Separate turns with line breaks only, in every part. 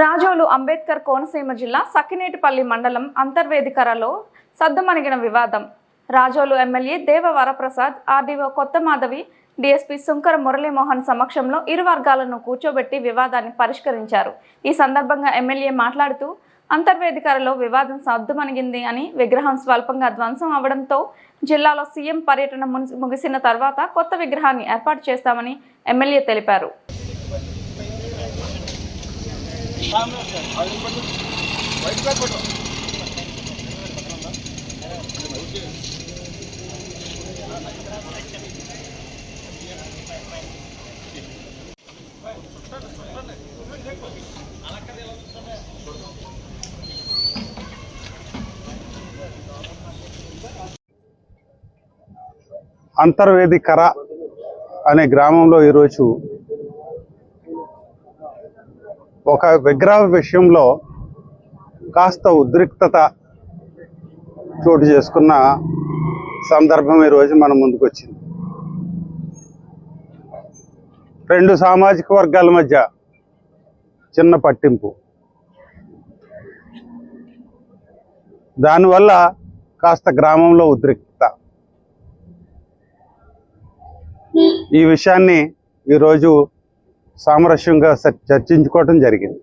రాజోలు అంబేద్కర్ కోనసీమ జిల్లా సక్కినేటిపల్లి మండలం అంతర్వేదికరలో సద్దుమణిగిన వివాదం. రాజోలు ఎమ్మెల్యే దేవ వరప్రసాద్ ఆర్డీఓ కొత్త మాధవి డీఎస్పీ సుంకర మురళీమోహన్ సమక్షంలో ఇరు వర్గాలను కూర్చోబెట్టి వివాదాన్ని పరిష్కరించారు. ఈ సందర్భంగా ఎమ్మెల్యే మాట్లాడుతూ అంతర్వేదికరలో వివాదం సద్దుమణిగింది అని విగ్రహం స్వల్పంగా ధ్వంసం అవడంతో జిల్లాలో సీఎం పర్యటన ముగిసిన తర్వాత కొత్త విగ్రహాన్ని ఏర్పాటు చేస్తామని ఎమ్మెల్యే తెలిపారు.
అంతర్వేది కర అనే గ్రామంలో ఈరోజు ఒక విగ్రహ విషయంలో కాస్త ఉద్రిక్తత చోటు చేసుకున్న సందర్భం ఈరోజు మన ముందుకు వచ్చింది రెండు సామాజిక వర్గాల మధ్య చిన్న పట్టింపు. దానివల్ల కాస్త గ్రామంలో ఉద్రిక్తత ఈ విషయాన్ని ఈరోజు సామరస్యంగా చర్చించుకోవటం జరిగింది.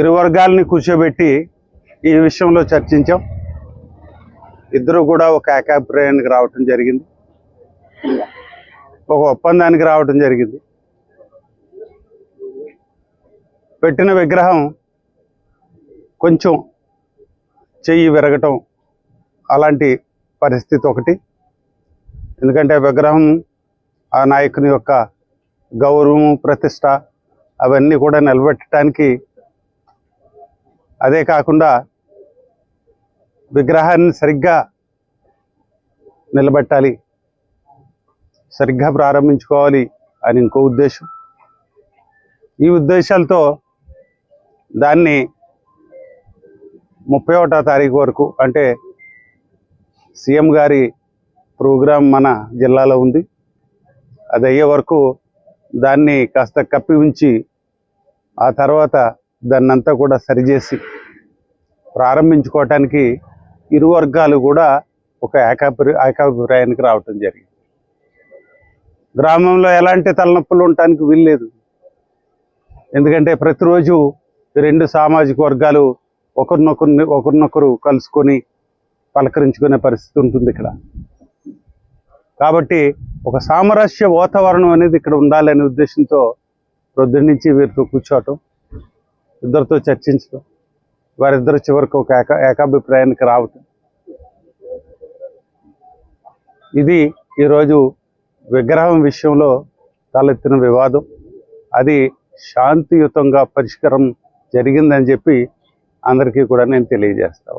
ఇరు వర్గాలని కూర్చోబెట్టి ఈ విషయంలో చర్చించాం. ఇద్దరు కూడా ఒక ఏకాభిప్రాయానికి రావటం జరిగింది. ఒక ఒప్పందానికి రావటం జరిగింది. పెట్టిన విగ్రహం కొంచెం చెయ్యి విరగటం అలాంటి పరిస్థితి ఒకటి. ఎందుకంటే విగ్రహం ఆ నాయకుని యొక్క గౌరవము ప్రతిష్ట అవన్నీ కూడా నిలబెట్టడానికి అదే కాకుండా విగ్రహాన్ని సరిగ్గా నిలబెట్టాలి. సరిగ్గా ప్రారంభించుకోవాలి అని ఇంకో ఉద్దేశం. ఈ ఉద్దేశాలతో దాన్ని ముప్పై ఒకటో తారీఖు వరకు అంటే సీఎం గారి ప్రోగ్రాం మన జిల్లాలో ఉంది. అది అయ్యే వరకు దాన్ని కాస్త కప్పి ఉంచి ఆ తర్వాత దాన్నంతా కూడా సరిచేసి ప్రారంభించుకోవటానికి ఇరు వర్గాలు కూడా ఒక ఏకాభి ఏకాభిప్రాయానికి రావటం జరిగింది. గ్రామంలో ఎలాంటి తలనొప్పులు ఉండటానికి వీల్లేదు. ఎందుకంటే ప్రతిరోజు రెండు సామాజిక వర్గాలు ఒకరినొకరిని ఒకరినొకరు కలుసుకొని పలకరించుకునే పరిస్థితి ఉంటుంది ఇక్కడ. కాబట్టి ఒక సామరస్య వాతావరణం అనేది ఇక్కడ ఉండాలనే ఉద్దేశంతో ప్రొద్దున నుంచి వీరితో కూర్చోవటం ఇద్దరితో చర్చించడం వారిద్దరు చివరికి ఒక ఏకా ఏకాభిప్రాయానికి రావటం. ఇది ఈరోజు విగ్రహం విషయంలో తలెత్తిన వివాదం. అది శాంతియుతంగా పరిష్కారం జరిగిందని చెప్పి అందరికీ కూడా నేను తెలియజేస్తా